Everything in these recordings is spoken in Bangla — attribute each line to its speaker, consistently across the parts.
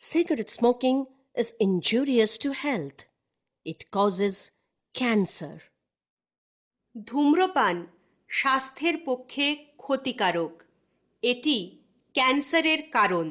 Speaker 1: Cigarette smoking is injurious to health. It causes cancer.
Speaker 2: ধূম্রপান স্বাস্থ্যের পক্ষে ক্ষতিকারক এটি ক্যান্সারের কারণ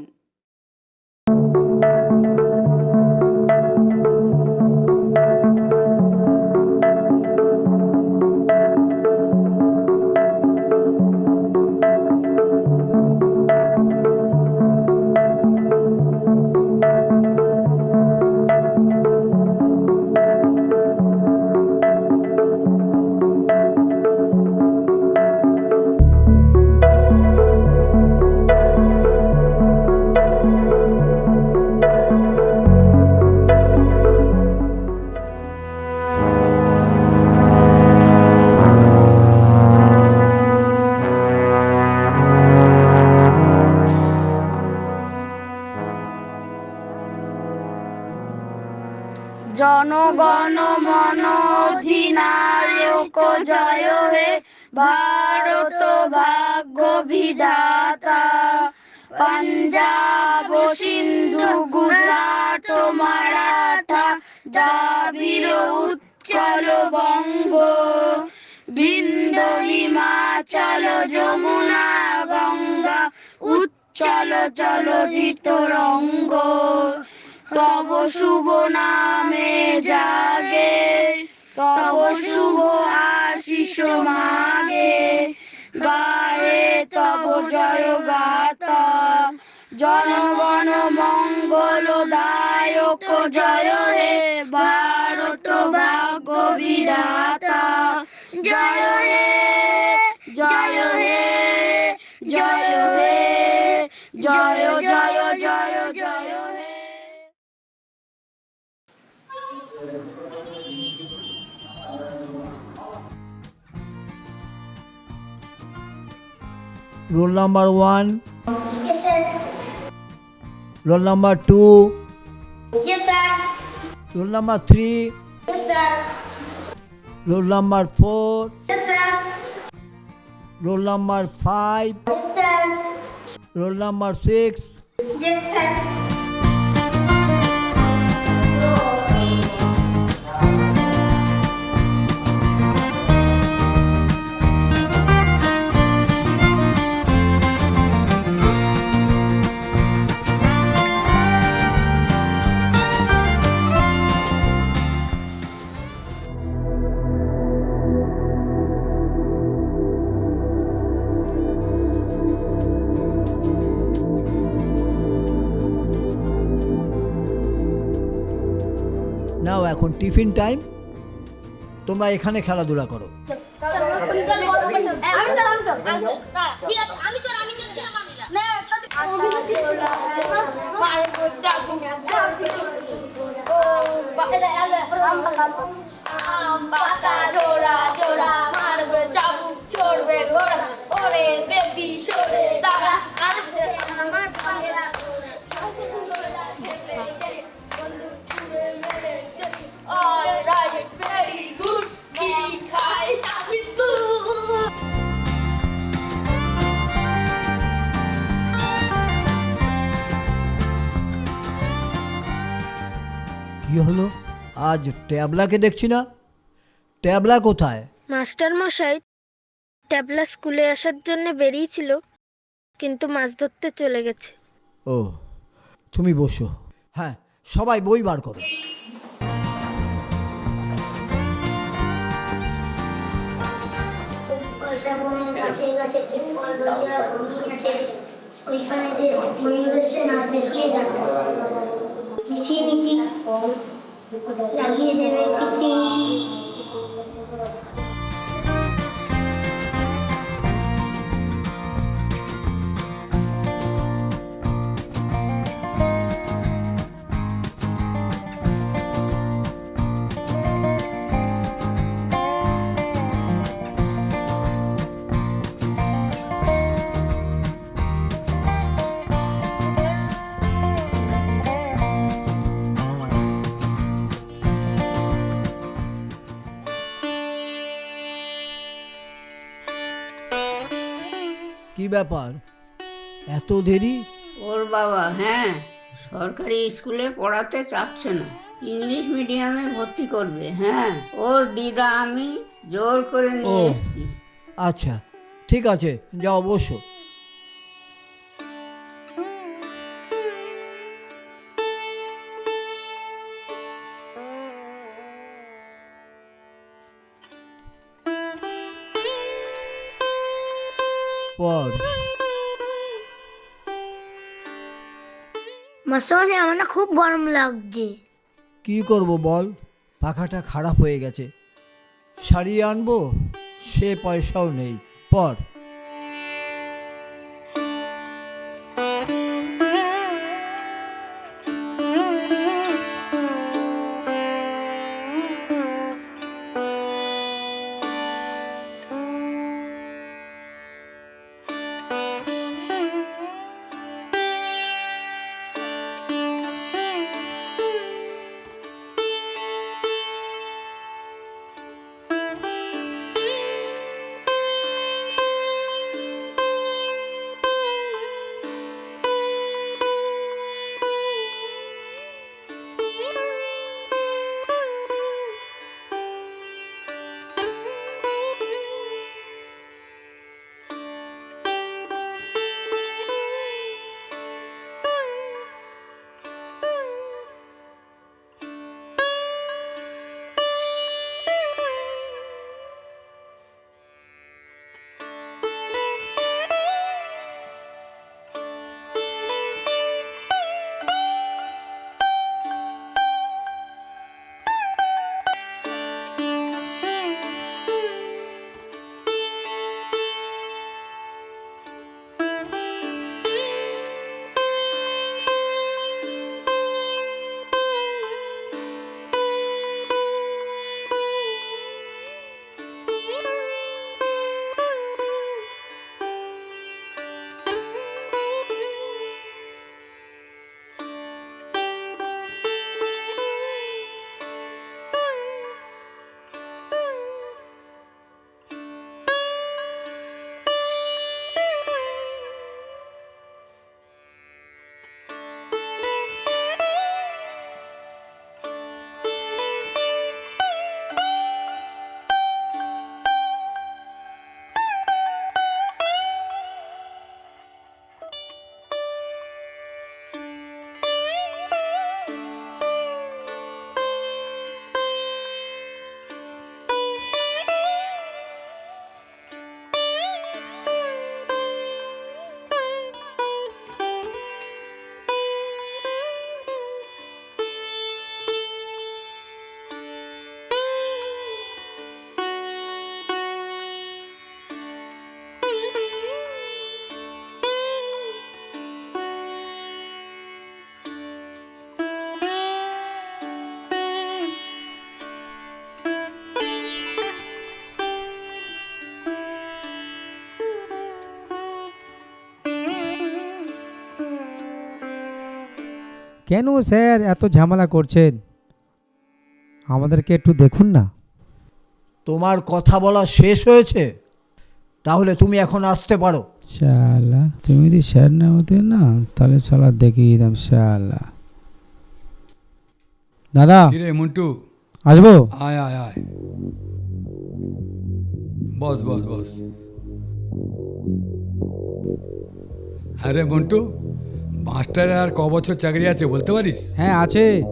Speaker 3: অধিনায়ক জয় হে, ভারত ভাগ্য বিধাতা। পাঞ্জাব সিন্ধু, গুজরাট মারাঠা দ্রাবিড় উচ্চল বঙ্গ। বৃন্দ, হিমাচল, যমুনা, গঙ্গা উচ্চল চলজিত রঙ্গ। তব শুভ নামে জাগে। তব শুভ আশিস মাগে গায়ে তব জয় গাতা জনগণ মঙ্গল দায়ক জয় হে, ভারত ভাগ্য বিধাতা। জয়
Speaker 4: roll number one,
Speaker 5: Yes, sir.
Speaker 4: roll number two,
Speaker 5: Yes, sir.
Speaker 4: roll number three,
Speaker 5: Yes, sir.
Speaker 4: roll number four,
Speaker 5: Yes, sir.
Speaker 4: roll number five,
Speaker 5: Yes, sir.
Speaker 4: roll number six,
Speaker 5: Yes, sir.
Speaker 4: Tiffin time তোমরা এখানে খেলাধুলা করো।
Speaker 5: আমি
Speaker 4: হলো আজ ট্যাবলাকে দেখছি না। ট্যাবলা কোথায়?
Speaker 6: মাস্টার মশাই ট্যাবলা স্কুলে আসার জন্য বেরিয়েছিল কিন্তু মাছ ধরতে চলে গেছে।
Speaker 4: ও তুমি বসো। হ্যাঁ সবাই বই বার করো।
Speaker 7: ওইখানে যে ময়ূর এসে না দেখিয়ে যাবে মিছি মিছি লাগিয়ে দেবে মিছি মিছি
Speaker 4: কি ব্যাপার? এত দেরি?
Speaker 3: ওর বাবা হ্যাঁ
Speaker 5: সরকারি স্কুলে পড়াতে চাচ্ছে না। ইংলিশ মিডিয়ামে ভর্তি করবে হ্যাঁ। ওর দিদা আমি জোর করে নিয়ে এসেছি।
Speaker 4: আচ্ছা ঠিক আছে যাও অবশ্য। পর।
Speaker 8: মাস্টারমশাই আমার না খুব গরম লাগছে।
Speaker 4: কি করব বল? পাখাটা খারাপ হয়ে গেছে। সারিয়ে আনব সে পয়সাও নেই। পর।
Speaker 9: কেন স্যার এত ঝামেলা করছেন? আমাদেরকে একটু দেখুন না।
Speaker 4: তোমার কথা বলা শেষ হয়েছে তাহলে তুমি এখন আসতে পারো।
Speaker 9: শালা তুমি যদি স্যার না হতে না তাহলে শালা দেখিয়ে দিতাম শালা। দাদা
Speaker 10: কিরে মন্টু?
Speaker 9: আসব?
Speaker 10: আয় আয় আয়। বস বস বস। আরে মন্টু মাস্টারের আর ক বছর চাকরি আছে বলতে পারিস?
Speaker 9: হ্যাঁ আছে।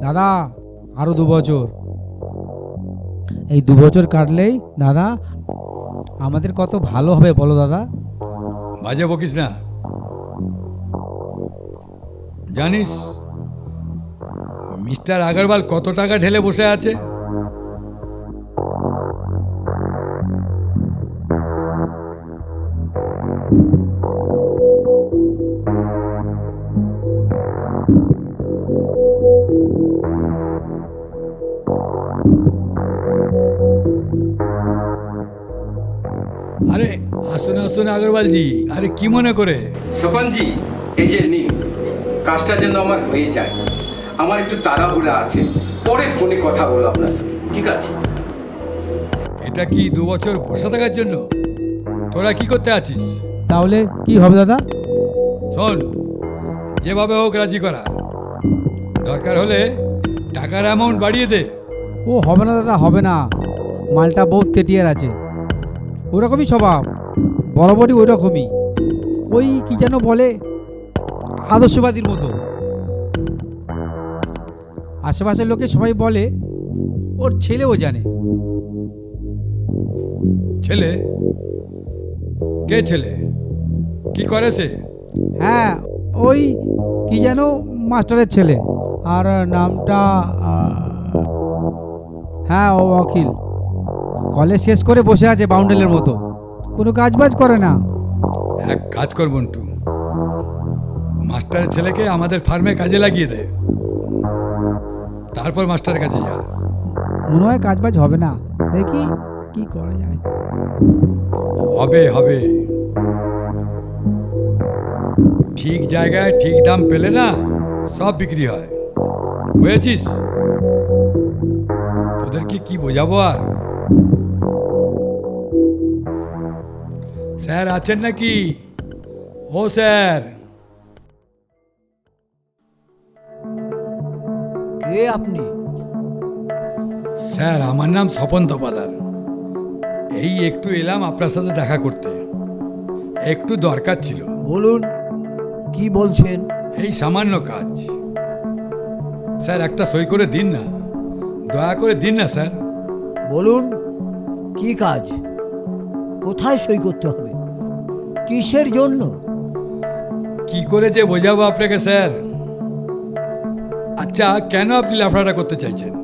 Speaker 9: দাদা আরও দু বছর। এই দু বছর কাটলেই দাদা আমাদের কত ভালো হবে বলো দাদা।
Speaker 10: বাজে বকিস না। জানিস মিস্টার আগরওয়াল কত টাকা ঢেলে বসে আছে? আরে আসুন আসুন আগরওয়ালজি। আরে কি মনে করে?
Speaker 11: সোপানজি এই যে নিন। কাজটা যেন আমার হয়ে যায়। আমার একটু তাড়াহুড়া আছে। পরে ফোনে কথা বলব আপনার সাথে। ঠিক আছে?
Speaker 10: এটা কি দু বছর বসে থাকার জন্য? তোরা কি করতে আছিস?
Speaker 9: তাহলে কি হবে দাদা?
Speaker 10: শোন যেভাবে হোক রাজি করা। দরকার হলে টাকার অ্যামাউন্ট বাড়িয়ে দে।
Speaker 9: ও হবে না দাদা হবে না। মালটা বহুত তেটিয়ার আছে। ওরকমই স্বভাব। বরাবরই ওই রকমই ওই কি যেন বলে আদর্শবাদীর মতো। আশেপাশের লোকে সবাই বলে ওর ছেলেও জানে।
Speaker 10: ছেলে? কে ছেলে? কি করে সে?
Speaker 9: হ্যাঁ ওই কি যেন মাস্টারের ছেলে। আর নামটা হ্যাঁ ও অখিল। কলেজ শেষ করে বসে আছে বাউন্ডেলের মতো। কোনো কাজ বাজ করে না।
Speaker 10: এক কাজ কর মন্টু। মাস্টারের ছেলেকে আমাদের ফার্মে কাজে লাগিয়ে দে। তারপর মাস্টারের কাছে যা।
Speaker 9: মনে হয় কাজ বাজ হবে না। দেখি কি করা যায়।
Speaker 10: হবে হবে। ঠিক জায়গায় ঠিক দাম পেলে না সব বিক্রি হয়। বুঝেছিস? তোদেরকে কি বোঝাবো আর? স্যার আছেন নাকি? ও স্যার।
Speaker 4: কে আপনি?
Speaker 10: স্যার আমার নাম স্বপন তপাদার এই একটু এলাম আপনার সাথে দেখা করতে। একটু দরকার ছিল।
Speaker 4: বলুন কি বলছেন?
Speaker 10: এই সামান্য কাজ। স্যার একটা সই করে দিন না। দয়া করে দিন না স্যার।
Speaker 4: বলুন কি কাজ? কোথায় সই করতে হবে? কিসের জন্য?
Speaker 10: কি করে যে বোঝাবো আপনাকে স্যার? আচ্ছা কেন আপনি লাফড়াটা করতে চাইছেন?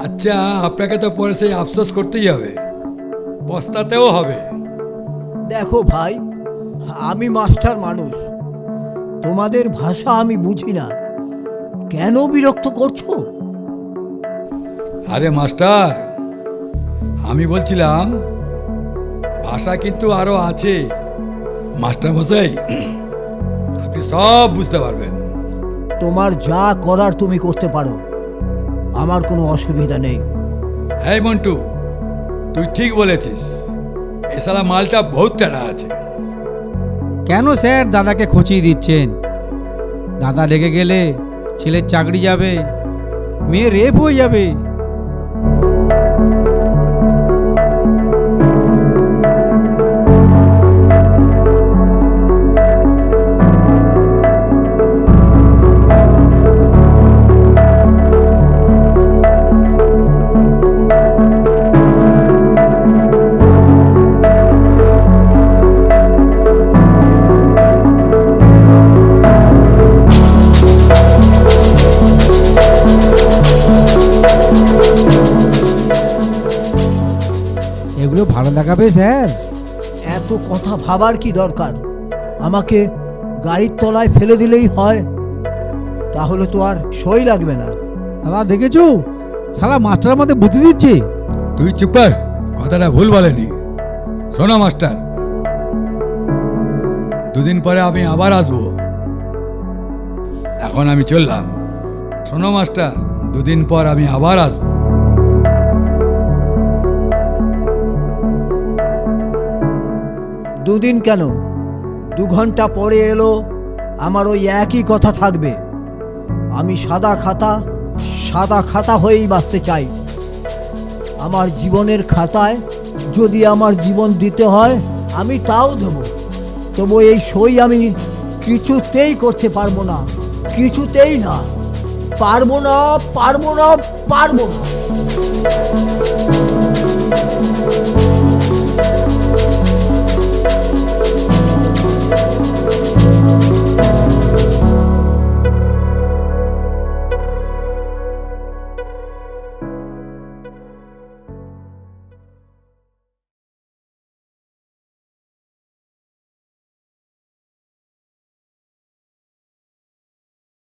Speaker 10: আচ্ছা আপনাকে তো পরে সেই আফসোস করতেই হবে। পস্তাতেও হবে।
Speaker 4: দেখো ভাই আমি মাস্টার মানুষ। তোমাদের ভাষা আমি বুঝি না। কেন বিরক্ত করছ?
Speaker 10: আরে মাস্টার আমি বলছিলাম ভাষা কিন্তু আরও আছে। মাস্টার মশাই আপনি সব বুঝতে পারবেন।
Speaker 4: তোমার যা করার তুমি করতে পারো। আমার কোনো অসুবিধা নেই।
Speaker 10: হ্যাঁ মন্টু তুই ঠিক বলেছিস। এসালা মালটা বহুত টানা আছে।
Speaker 9: কেন স্যার দাদাকে খচিয়ে দিচ্ছেন? দাদা লেগে গেলে ছেলের চাকরি যাবে মেয়ে রেপ হয়ে যাবে। দেখাবে স্যার?
Speaker 4: এত কথা ভাবার কি দরকার? আমাকে গাড়ির তলায় ফেলে দিলেই হয়। তাহলে তো আর সই লাগবে না।
Speaker 9: দাদা দেখেছ? সালা মাস্টার আমাদের বুদ্ধি দিচ্ছে।
Speaker 10: তুই চুপ কর কথাটা ভুল বলেনি। শোনো মাস্টার। দুদিন পরে আমি আবার আসব। এখন আমি চললাম। শোনো মাস্টার দুদিন পর আমি আবার আসব।
Speaker 4: দুদিন কেন? দু ঘণ্টা পরে এলো, আমার ওই একই কথা থাকবে। আমি সাদা খাতা সাদা খাতা হয়েই বাঁচতে চাই। আমার জীবনের খাতায় যদি আমার জীবন দিতে হয়, আমি তাও দেব। তবু এই সই আমি কিছুতেই করতে পারব না, কিছুতেই না। পারব না পারব না পারব না। Thank you.